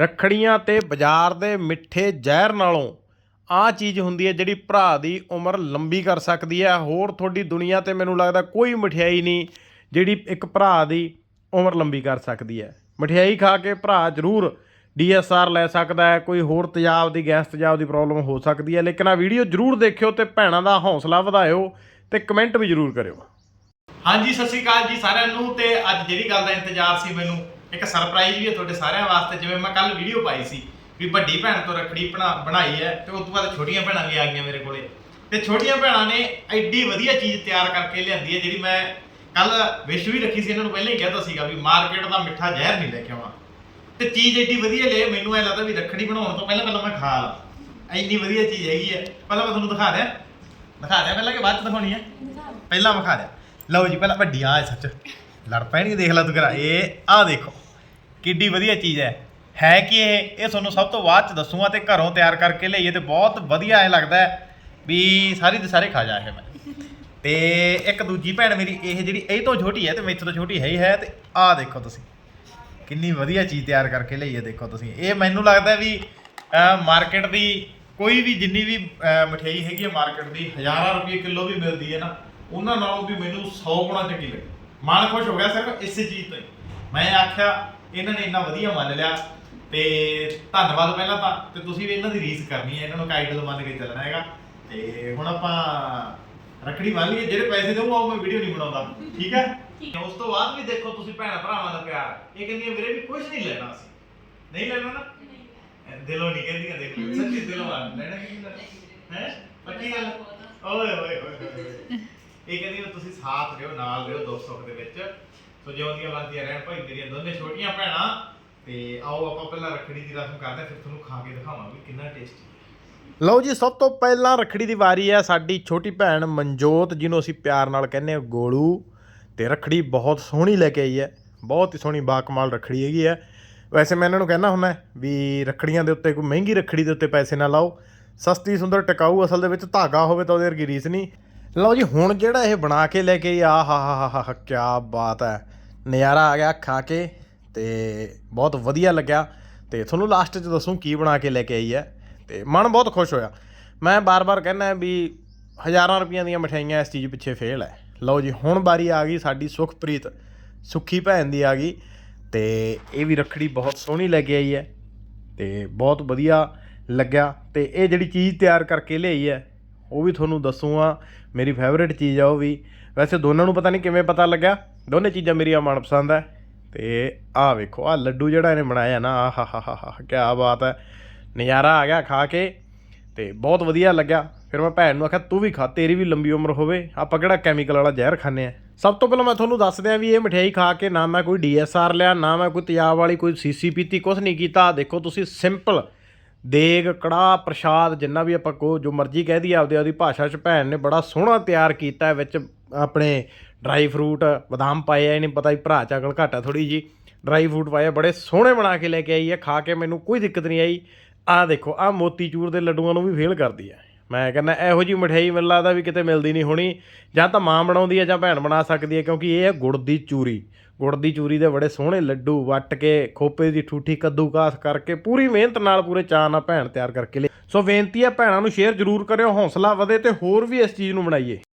ਰੱਖੜੀਆਂ ਤੇ ਬਾਜ਼ਾਰ ਦੇ ਮਿੱਠੇ ਜ਼ਹਿਰ ਨਾਲੋਂ ਆਹ ਚੀਜ਼ ਹੁੰਦੀ ਹੈ ਜਿਹੜੀ ਭਰਾ ਦੀ ਉਮਰ ਲੰਬੀ ਕਰ ਸਕਦੀ ਹੈ। ਹੋਰ ਤੁਹਾਡੀ ਦੁਨੀਆ ਤੇ ਮੈਨੂੰ ਲੱਗਦਾ ਕੋਈ ਮਠਿਆਈ ਨਹੀਂ ਜਿਹੜੀ ਇੱਕ ਭਰਾ ਦੀ ਉਮਰ ਲੰਬੀ ਕਰ ਸਕਦੀ ਹੈ। ਮਠਿਆਈ ਖਾ ਕੇ ਭਰਾ ਜ਼ਰੂਰ ਡੀਐਸਆਰ ਲੈ ਸਕਦਾ ਹੈ। ਕੋਈ ਹੋਰ ਤੇਜ਼ਾਬ ਦੀ, ਗੈਸ ਤੇਜ਼ਾਬ ਦੀ ਪ੍ਰੋਬਲਮ ਹੋ ਸਕਦੀ ਹੈ। ਲੇਕਿਨ ਆ ਵੀਡੀਓ ਜ਼ਰੂਰ ਦੇਖਿਓ ਤੇ ਭੈਣਾਂ ਦਾ ਹੌਸਲਾ ਵਧਾਇਓ ਤੇ ਕਮੈਂਟ ਵੀ ਜ਼ਰੂਰ ਕਰਿਓ। ਹਾਂਜੀ, ਸਤਿ ਸ਼੍ਰੀ ਅਕਾਲ ਜੀ ਸਾਰਿਆਂ ਨੂੰ ਤੇ ਅੱਜ ਜਿਹੜੀ ਗੱਲ ਦਾ ਇੰਤਜ਼ਾਰ ਸੀ ਮੈਨੂੰ ਇੱਕ ਸਰਪ੍ਰਾਈਜ਼ ਵੀ ਹੈ ਤੁਹਾਡੇ ਸਾਰਿਆਂ ਵਾਸਤੇ ਜਿਵੇਂ ਮੈਂ ਕੱਲ ਵੀਡੀਓ ਪਾਈ ਸੀ ਵੀ ਵੱਡੀ ਭੈਣ ਤੋਂ ਰੱਖੜੀ ਬਣਾ ਬਣਾਈ ਹੈ ਤੇ ਉਸ ਤੋਂ ਬਾਅਦ ਛੋਟੀਆਂ ਭੈਣਾਂ ਵੀ ਆ ਗਈਆਂ ਮੇਰੇ ਕੋਲੇ। ਤੇ ਛੋਟੀਆਂ ਭੈਣਾਂ ਨੇ ਐਡੀ ਵਧੀਆ ਚੀਜ਼ ਤਿਆਰ ਕਰਕੇ ਲਿਆਂਦੀ ਹੈ ਜਿਹੜੀ ਮੈਂ ਕੱਲ ਵਿਸ਼ ਵੀ ਰੱਖੀ ਸੀ ਇਹਨਾਂ ਨੂੰ ਪਹਿਲਾਂ ਹੀ ਕਹਿਤਾ ਸੀਗਾ ਵੀ ਮਾਰਕੀਟ ਦਾ ਮਿੱਠਾ ਜ਼ਹਿਰ ਨਹੀਂ ਲੈ ਕੇ ਆਉਣਾ। ਤੇ ਚੀਜ਼ ਐਡੀ ਵਧੀਆ ਲੈ ਮੈਨੂੰ ਐ ਲੱਗਦਾ ਵੀ ਰੱਖੜੀ ਬਣਾਉਣ ਤੋਂ ਪਹਿਲਾਂ ਪਹਿਲਾਂ ਮੈਂ ਖਾ ਲਾਂ। ਐਨੀ ਵਧੀਆ ਚੀਜ਼ ਹੈਗੀ ਹੈ। ਪਹਿਲਾਂ ਮੈਂ ਤੁਹਾਨੂੰ ਦਿਖਾ ਦਿਆਂ। ਦਿਖਾ ਦਿਆਂ ਪਹਿਲਾਂ ਕਿ ਬਾਅਦ ਚ ਦਿਖਾਉਣੀ ਹੈ? ਪਹਿਲਾਂ ਵਿਖਾ ਦਿਆਂ। ਲਓ ਜੀ ਪਹਿਲਾਂ ਵੱਡੀ ਆ ਸੱਚ। ਲੜ ਪੈਣਗੇ ਦੇਖ ਲੈ ਤੂੰ ਕਰਾ ਇਹ ਆ ਦੇਖੋ ਕਿੱਡੀ ਵਧੀਆ ਚੀਜ਼ ਹੈ। ਹੈ ਕਿ ਇਹ? ਇਹ ਤੁਹਾਨੂੰ ਸਭ ਤੋਂ ਬਾਅਦ ਚ ਦੱਸੂਗਾ ਤੇ ਘਰੋਂ ਤਿਆਰ ਕਰਕੇ ਲਈਏ ਤੇ ਬਹੁਤ ਵਧੀਆ ਐ ਲੱਗਦਾ ਹੈ ਵੀ ਸਾਰੀ ਦੇ ਸਾਰੇ ਖਾ ਜਾ ਇਹ ਮੈਂ। ਤੇ ਇੱਕ ਦੂਜੀ ਭੈਣ ਮੇਰੀ ਇਹ ਜਿਹੜੀ ਇਹ ਤੋਂ ਛੋਟੀ ਹੈ ਤੇ ਮੇਰੇ ਤੋਂ ਛੋਟੀ ਹੈ ਹੀ ਹੈ ਤੇ ਆਹ ਦੇਖੋ ਤੁਸੀਂ। ਕਿੰਨੀ ਵਧੀਆ ਚੀਜ਼ ਤਿਆਰ ਕਰਕੇ ਲਈਏ ਦੇਖੋ ਤੁਸੀਂ। ਇਹ ਮੈਨੂੰ ਲੱਗਦਾ ਵੀ ਮਾਰਕੀਟ ਦੀ ਕੋਈ ਵੀ ਜਿੰਨੀ ਵੀ ਅਹ, ਮਠਿਆਈ ਹੈਗੀ ਹੈ ਮਾਰਕੀਟ ਦੀ ਹਜ਼ਾਰਾਂ ਰੁਪਏ ਕਿਲੋ ਵੀ ਮਿਲਦੀ ਹੈ ਨਾ ਉਹਨਾਂ ਨਾਲੋਂ ਵੀ ਮੈਨੂੰ 100 ਗੁਣਾ ਚੰਗੀ ਲੱਗੀ ਮਨ ਖੁਸ਼ ਹੋ ਗਿਆ ਸਿਰਫ ਇਸੇ ਚੀਜ਼ ਤੋਂ ਹੀ। ਮੈਂ ਆਖਿਆ ਇਹਨਾਂ ਨੇ ਇੰਨਾ ਵਧੀਆ ਮੰਨ ਲਿਆ ਤੇ ਧੰਨਵਾਦ ਪਹਿਲਾਂ ਤਾਂ ਤੇ ਤੁਸੀਂ ਵੀ ਇਹਨਾਂ ਦੀ ਰੀਸ ਕਰਨੀ ਹੈ ਇਹਨਾਂ ਨੂੰ ਆਈਡਲ ਮੰਨ ਕੇ ਚੱਲਣਾ ਹੈਗਾ। ਤੇ ਹੁਣ ਆਪਾਂ ਰੱਖੜੀ ਬੰਨ ਲਈਏ ਜਿਹੜੇ ਪੈਸੇ ਦਊਗਾ ਉਹ ਮੈਂ ਵੀਡੀਓ ਨਹੀਂ ਬਣਾਉਂਦਾ। ਠੀਕ ਹੈ? ਉਸ ਤੋਂ ਬਾਅਦ ਵੀ ਦੇਖੋ ਤੁਸੀਂ ਭੈਣ ਭਰਾਵਾਂ ਦਾ ਪਿਆਰ। ਇਹ ਕਹਿੰਦੀਆਂ ਵੀਰੇ ਵੀ ਕੁਝ ਨਹੀਂ ਲੈਣਾ ਸੀ ਨਹੀਂ ਲੈਣਾ ਨਾ? ਇਹ ਦਿਲੋਂ ਨਹੀਂ ਕਹਿੰਦੀਆਂ ਦੇਖ ਲਓ ਸੱਚੀ ਦਿਲੋਂ ਆ ਲੈਣਾ ਕੀ ਲੈਣਾ ਹੈ? ਪੱਕੀ ਗੱਲ? ਓਏ ਓਏ, ਓਏ। ਇਹ ਕਹਿੰਦੀ ਵੀ ਤੁਸੀਂ ਸਾਥ ਦਿਓ ਨਾਲ ਦਿਓ ਦੁੱਖ ਸੁੱਖ ਦੇ ਵਿੱਚ। ਸੋ ਜਿਉਂਦੀਆਂ ਵਸਦੀਆਂ ਰਹਿਣ ਭਾਈ ਮੇਰੀਆਂ ਦੋਨੇ ਛੋਟੀਆਂ ਭੈਣਾਂ ਤੇ ਆਓ ਆਪਾਂ ਪਹਿਲਾਂ ਰੱਖੜੀ ਦੀ ਰਸਮ ਕਰਦੇ ਹਾਂ, ਫਿਰ ਤੁਹਾਨੂੰ ਖਾ ਕੇ ਦਿਖਾਵਾਂ ਕਿੰਨਾ ਟੇਸਟੀ ਲਓ ਜੀ ਸਭ ਤੋਂ ਪਹਿਲਾਂ ਰੱਖੜੀ ਦੀ ਵਾਰੀ ਹੈ ਸਾਡੀ ਛੋਟੀ ਭੈਣ ਮਨਜੋਤ ਜਿਹਨੂੰ ਅਸੀਂ ਪਿਆਰ ਨਾਲ ਕਹਿੰਦੇ ਹਾਂ ਗੋਲੂ। ਤੇ ਰੱਖੜੀ ਬਹੁਤ ਸੋਹਣੀ ਲੈ ਕੇ ਆਈ ਹੈ ਬਹੁਤ ਹੀ ਸੋਹਣੀ ਬਾਕਮਾਲ ਰੱਖੜੀ ਹੈਗੀ ਹੈ। ਵੈਸੇ ਮੈਂ ਇਹਨਾਂ ਨੂੰ ਕਹਿੰਦਾ ਹੁੰਦਾ ਵੀ ਰੱਖੜੀਆਂ ਦੇ ਉੱਤੇ ਕੋਈ ਮਹਿੰਗੀ ਰੱਖੜੀ ਦੇ ਉੱਤੇ ਪੈਸੇ ਨਾ ਲਾਓ। ਸਸਤੀ ਸੁੰਦਰ ਟਿਕਾਊ ਅਸਲ ਦੇ ਵਿੱਚ ਧਾਗਾ ਹੋਵੇ ਤਾਂ ਉਹਦੇ ਵਰਗੀ ਰੀਸ ਨਹੀਂ। ਲਓ ਜੀ, ਹੁਣ ਜਿਹੜਾ ਇਹ ਬਣਾ ਕੇ ਲੈ ਕੇ ਆਈ ਆ ਹਾ ਹਾ ਹਾ ਹਾ ਕੀ ਬਾਤ ਹੈ। ਨਜ਼ਾਰਾ ਆ ਗਿਆ ਖਾ ਕੇ ਤੇ ਬਹੁਤ ਵਧੀਆ ਲੱਗਿਆ। ਤੇ ਤੁਹਾਨੂੰ ਲਾਸਟ 'ਚ ਦੱਸੂ ਕੀ ਬਣਾ ਕੇ ਲੈ ਕੇ ਆਈ ਹੈ। ਤੇ ਮਨ ਬਹੁਤ ਖੁਸ਼ ਹੋਇਆ। ਮੈਂ ਬਾਰ-ਬਾਰ ਕਹਿੰਦਾ ਵੀ ਹਜ਼ਾਰਾਂ ਰੁਪਈਆਂ ਦੀਆਂ ਮਠਿਆਈਆਂ ਇਸ ਚੀਜ਼ ਪਿੱਛੇ ਫੇਲ ਹੈ। ਲਓ ਜੀ, ਹੁਣ ਵਾਰੀ ਆ ਗਈ ਸਾਡੀ ਸੁਖਪ੍ਰੀਤ। ਸੁੱਖੀ ਭੈਣ ਦੀ ਆ ਗਈ। ਤੇ ਇਹ ਵੀ ਰੱਖੜੀ ਬਹੁਤ ਸੋਹਣੀ ਲੈ ਕੇ ਆਈ ਹੈ। ਤੇ ਬਹੁਤ ਵਧੀਆ ਲੱਗਿਆ। ਤੇ ਇਹ ਜਿਹੜੀ ਚੀਜ਼ ਤਿਆਰ ਕਰਕੇ ਲਿਆਈ ਹੈ ਉਹ ਵੀ ਤੁਹਾਨੂੰ ਦੱਸੂਗਾ ਮੇਰੀ ਫੇਵਰੇਟ ਚੀਜ਼ ਆ ਉਹ ਵੀ। ਵੈਸੇ ਦੋਨਾਂ ਨੂੰ ਪਤਾ ਨਹੀਂ ਕਿਵੇਂ ਪਤਾ ਲੱਗਿਆ। ਦੋਨੇ ਚੀਜ਼ਾਂ ਮੇਰੀਆਂ ਮਨਪਸੰਦ ਹੈ ਤੇ ਆਹ ਵੇਖੋ, ਆਹ ਲੱਡੂ ਜਿਹੜਾ ਇਹਨੇ ਬਣਾਇਆ ਨਾ, ਆਹ ਹਾ ਹਾ ਹਾ ਕੀ ਬਾਤ ਹੈ ਨਜ਼ਾਰਾ ਆ ਗਿਆ ਖਾ ਕੇ ਤੇ ਬਹੁਤ ਵਧੀਆ ਲੱਗਿਆ। ਫਿਰ ਮੈਂ ਭੈਣ ਨੂੰ ਆਖਿਆ, ਤੂੰ ਵੀ ਖਾ, ਤੇਰੀ ਵੀ ਲੰਬੀ ਉਮਰ ਹੋਵੇ। ਆਪਾਂ ਕਿਹੜਾ ਕੈਮੀਕਲ ਵਾਲਾ ਜ਼ਹਿਰ ਖਾਂਦੇ ਆ? ਸਭ ਤੋਂ ਪਹਿਲਾਂ ਮੈਂ ਤੁਹਾਨੂੰ ਦੱਸ ਦਿਆਂ ਵੀ ਇਹ ਮਠਿਆਈ ਖਾ ਕੇ ਨਾ ਮੈਂ ਕੋਈ ਡੀਐਸਆਰ ਲਿਆ, ਨਾ ਮੈਂ ਕੋਈ ਤਿਆਬ ਵਾਲੀ, ਕੋਈ ਸੀਸੀ ਪੀਤੀ ਕੁਝ ਨਹੀਂ ਕੀਤਾ। ਦੇਖੋ ਤੁਸੀਂ ਸਿੰਪਲ ਦੇਗ ਕੜਾਹ ਪ੍ਰਸ਼ਾਦ ਜਿੰਨਾ ਵੀ ਆਪਾਂ ਕੋ ਜੋ ਮਰਜ਼ੀ ਕਹਿ ਦਈਏ ਆਪਦੇ ਆਪਦੀ ਭਾਸ਼ਾ 'ਚ ਭੈਣ ਨੇ ਬੜਾ ਸੋਹਣਾ ਤਿਆਰ ਕੀਤਾ ਵਿੱਚ ਆਪਣੇ ਡਰਾਈ ਫਰੂਟ ਬਦਾਮ ਪਾਏ ਆ ਨਹੀਂ ਪਤਾ ਹੀ ਭਰਾ ਚਾਕਲ ਘਾਟਾ ਥੋੜੀ ਜੀ ਡਰਾਈ ਫਰੂਟ ਪਾਏ ਆ, ਬੜੇ ਸੋਹਣੇ ਬਣਾ ਕੇ ਲੈ ਕੇ ਆਈ ਹੈ ਖਾ ਕੇ ਮੈਨੂੰ ਕੋਈ ਦਿੱਕਤ ਨਹੀਂ ਆਈ। ਆਹ ਦੇਖੋ ਆਹ ਮੋਤੀਚੂਰ ਦੇ ਲੱਡੂਆਂ ਨੂੰ ਵੀ ਫੇਲ ਕਰਦੀ ਹੈ ਮੈਂ ਕਹਿੰਦਾ ਇਹੋ ਜੀ ਮਠਿਆਈ ਮੈਨੂੰ ਲੱਗਦਾ ਵੀ ਕਿਤੇ ਮਿਲਦੀ ਨਹੀਂ ਹੋਣੀ। ਜਾਂ ਤਾਂ ਮਾਂ ਬਣਾਉਂਦੀ ਹੈ ਜਾਂ ਭੈਣ ਬਣਾ ਸਕਦੀ ਹੈ ਕਿਉਂਕਿ ਇਹ ਹੈ ਗੁੜ ਦੀ ਚੂਰੀ। ਗੁੜ ਦੀ ਚੂਰੀ ਦੇ ਬੜੇ ਸੋਹਣੇ ਲੱਡੂ ਵੱਟ ਕੇ, ਖੋਪੇ ਦੀ ਠੂਠੀ ਕੱਦੂਕਾਸ ਕਰਕੇ, ਪੂਰੀ ਮਿਹਨਤ ਨਾਲ ਪੂਰੇ ਚਾਅ ਨਾਲ ਭੈਣ ਤਿਆਰ ਕਰਕੇ ਲਈ ਸੋ ਬੇਨਤੀ ਹੈ ਭੈਣਾਂ ਨੂੰ ਸ਼ੇਅਰ ਜ਼ਰੂਰ ਕਰਿਓ, ਹੌਸਲਾ ਵਧੇ ਤੇ ਹੋਰ ਵੀ ਇਸ ਚੀਜ਼ ਨੂੰ ਬਣਾਈਏ।